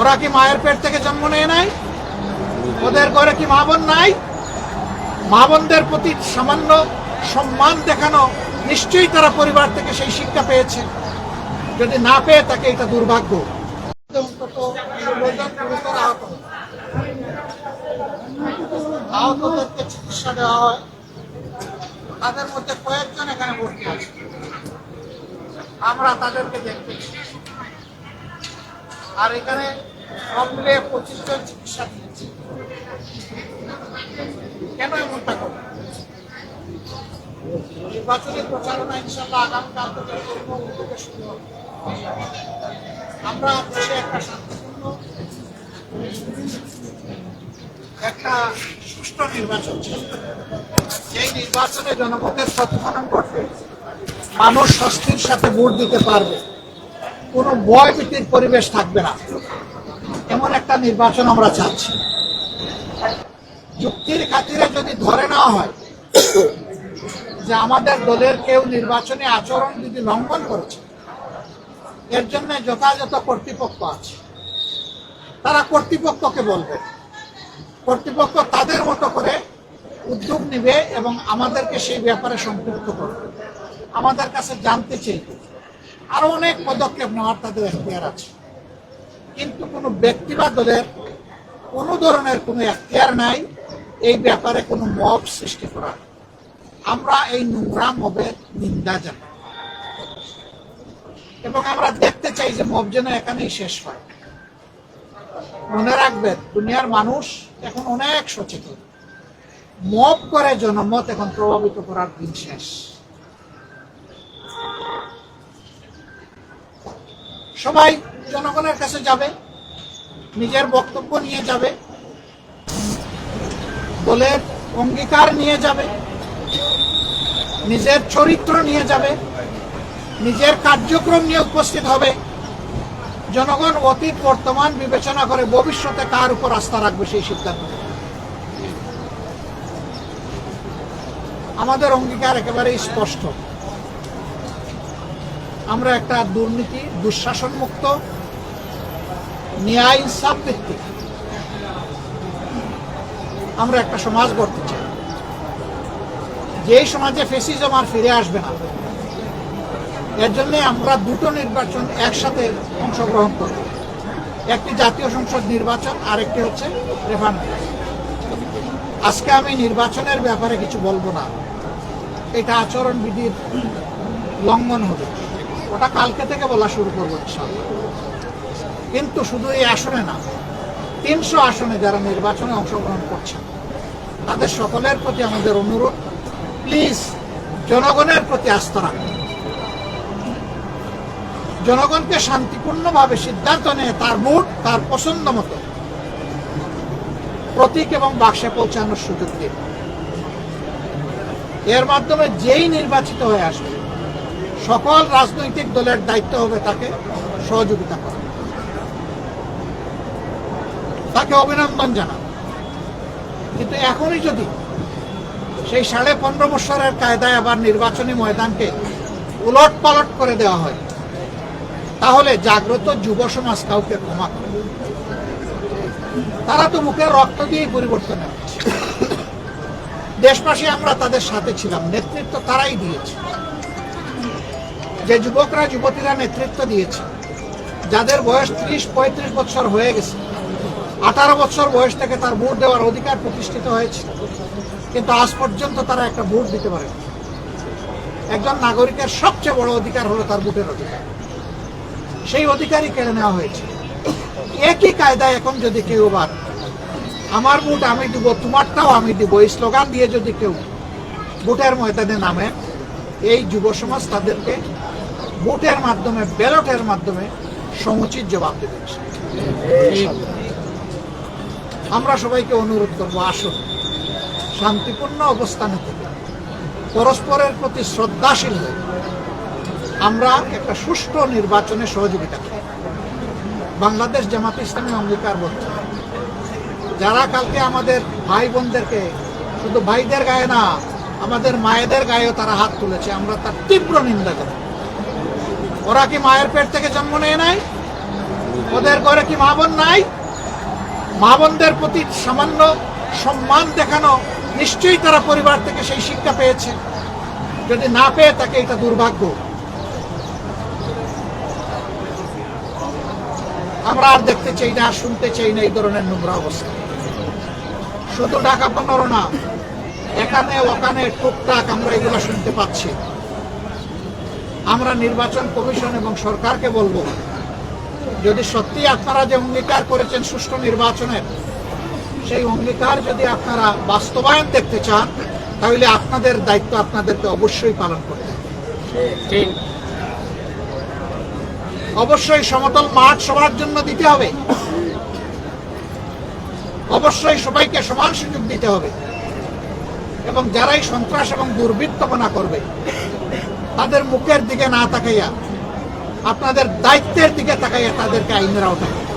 ওরা কি মায়ের পেট থেকে জন্ম নেয় নাই? ওদের ঘরে কি মা বোন নাই? মা বোনদের প্রতি সামান্য সম্মান দেখানো নিশ্চয়ই তারা পরিবার থেকে সেই শিক্ষা পেয়েছে। যদি না পেয়ে থাকে, এটা দুর্ভাগ্য। চিকিৎসা দেওয়া হয়। তাদের মধ্যে কয়েকজন এখানে ভর্তি আছে। আমরা তাদেরকে দেখতেছি। আর এখানে সব মিলে পঁচিশ জন চিকিৎসা দিয়েছে। কেন এমনটা করবে নির্বাচনী প্রচারণা ইনশাল্লাহ আগামীকাল থেকে পূর্ণ উদ্যোগে শুরু হবে। আমরা দেশে একটা শান্তিপূর্ণ, একটা সুষ্ঠু নির্বাচন। এই নির্বাচনে জনগণের প্রতিফলন করতে মানুষ স্বস্তির সাথে ভোট দিতে পারবে। কোনো ভয় ভীতির পরিবেশ থাকবে না। এমন একটা নির্বাচন আমরা চাচ্ছি। যুক্তির খাতিরে যদি ধরে নেওয়া হয় যে আমাদের দলের কেউ নির্বাচনী আচরণ যদি লঙ্ঘন করেছে, এর জন্য যথাযথ কর্তৃপক্ষ আছে। তারা কর্তৃপক্ষকে বলবে। কর্তৃপক্ষ তাদের মতো করে উদ্যোগ নেবে এবং আমাদেরকে সেই ব্যাপারে সম্পৃক্ত করবে। আমাদের কাছে জানতে চাইবে। আরও অনেক পদক্ষেপ নেওয়ার তাদের এখতিয়ার আছে। কিন্তু কোনো ব্যক্তি বা দলের কোনো ধরনের কোনো এখতিয়ার নাই, এই ব্যাপারে কোনো মব সৃষ্টি করা আমরা এই নোংরা মবের নিন্দা জানাই। এবং আমরা দেখতে চাই যে মব যেন এখানেই শেষ হয়। মনে রাখবেন, দুনিয়ার মানুষ এখন অনেক সচেতন। মব করে জনমত এখন প্রভাবিত করার দিন শেষ। সবাই জনগণের কাছে যাবে, নিজের বক্তব্য নিয়ে যাবে, দলের অঙ্গীকার নিয়ে যাবে, নিজের চরিত্র নিয়ে যাবে, নিজের কার্যক্রম নিয়ে উপস্থিত হবে। জনগণ অতীত, বর্তমান বিবেচনা করে ভবিষ্যতে কার উপর আস্থা রাখবে সেই সিদ্ধান্ত। আমাদের অঙ্গীকার একেবারেই স্পষ্ট। আমরা একটা দুর্নীতি দুঃশাসন মুক্ত ন্যায় ইনসাফ ভিত্তিক। আমরা একটা সমাজ গড়তে চাই। যেই সমাজে ফেসিজম আর ফিরে আসবে না, এর জন্য আমরা দুটো নির্বাচন একসাথে অংশগ্রহণ করব। একটি জাতীয় সংসদ নির্বাচন আর একটি হচ্ছে রেফারেন্ডাম আজকে আমি নির্বাচনের ব্যাপারে কিছু বলব না। এটা আচরণবিধির লঙ্ঘন হবে। ওটা কালকে থেকে বলা শুরু করব কিন্তু শুধু এই আসনে না, তিনশো আসনে যারা নির্বাচনে অংশগ্রহণ করছেন, তাদের সকলের প্রতি আমাদের অনুরোধ প্লিজ জনগণের প্রতি আস্থা রাখুন। জনগণকে শান্তিপূর্ণভাবে সিদ্ধান্ত নিয়ে তার ভোট তার পছন্দ মতো প্রতীক এবং বাক্সে পৌঁছানোর সুযোগ দিন। এর মাধ্যমে যেই নির্বাচিত হয়ে আসবে সকল রাজনৈতিক দলের দায়িত্ব হবে তাকে সহযোগিতা করা। তাকে অভিনন্দন জানান কিন্তু এখনই যদি সেই সাড়ে পনেরো বছরের কায়দায় আবার নির্বাচনী ময়দানকে উলট পালট করে দেওয়া হয়, তাহলে জাগ্রত যুব সমাজ কাউকে ক্ষমা করে। তারা তো মুখের রক্ত দিয়েই পরিবর্তন দেশবাসী আমরা তাদের সাথে ছিলাম, নেতৃত্ব তারাই দিয়েছে। যে যুবকরা যুবতীরা নেতৃত্ব দিয়েছে, যাদের বয়স ত্রিশ, পঁয়ত্রিশ বছর হয়ে গেছে, আঠারো বছর বয়স থেকে তার ভোট দেওয়ার অধিকার প্রতিষ্ঠিত হয়েছে, কিন্তু আজ পর্যন্ত তারা একটা ভোট দিতে পারে একজন নাগরিকের সবচেয়ে বড় অধিকার হলো তার ভোটের অধিকার। সেই অধিকারই কেড়ে নেওয়া হয়েছে। একই কায়দায় এখন যদি কেউ আবার, আমার ভোট আমি দিব, তোমারটাও আমি দিব এই স্লোগান দিয়ে যদি কেউ ভোটের ময়দানে নামে, এই যুব সমাজ তাদেরকে ভোটের মাধ্যমে, ব্যালটের মাধ্যমে সমুচিত জবাব দেবে আমরা সবাইকে অনুরোধ করব, আসুন, শান্তিপূর্ণ অবস্থানে থেকে পরস্পরের প্রতি শ্রদ্ধাশীল হয়ে আমরা একটা সুষ্ঠু নির্বাচনে সহযোগিতা করি। বাংলাদেশ জামাত ইসলামী অঙ্গীকার বলছে যারা কালকে আমাদের ভাই বোনদেরকে শুধু ভাইদের গায়ে না, আমাদের মায়েদের গায়েও তারা হাত তুলেছে, আমরা তার তীব্র নিন্দা করি ওরা কি মায়ের পেট থেকে জন্ম নেয় নাই? ওদের ঘরে কি মা বোন নাই? মা বোনদের প্রতি সামান্য সম্মান দেখানো নিশ্চয়ই তারা পরিবার থেকে সেই শিক্ষা পেয়েছে। যদি না পেয়ে থাকে, এটা দুর্ভাগ্য। আমরা আর দেখতে চাই না, শুনতে চাই না এই ধরনের নোংরা অবস্থা। শুধু ঢাকা পনেরো না, এখানে, ওখানে, টুকটাক আমরা এগুলো শুনতে পাচ্ছি। আমরা নির্বাচন কমিশন এবং সরকারকে বলব যদি সত্যি আপনারা যে অঙ্গীকার করেছেন সুষ্ঠু নির্বাচনের সেই অঙ্গীকার যদি আপনারা বাস্তবায়ন দেখতে চান তাহলে আপনাদের দায়িত্ব আপনাদেরকে অবশ্যই পালন করতে অবশ্যই সমতল মাঠ সবার জন্য দিতে হবে। অবশ্যই সবাইকে সমান সুযোগ দিতে হবে। এবং যারাই সন্ত্রাস এবং দুর্বৃত্তপনা করবে তাদের মুখের দিকে না তাকাইয়া আপনাদের দায়িত্বের দিকে তাকাইয়া তাদেরকে আইনের আওতায়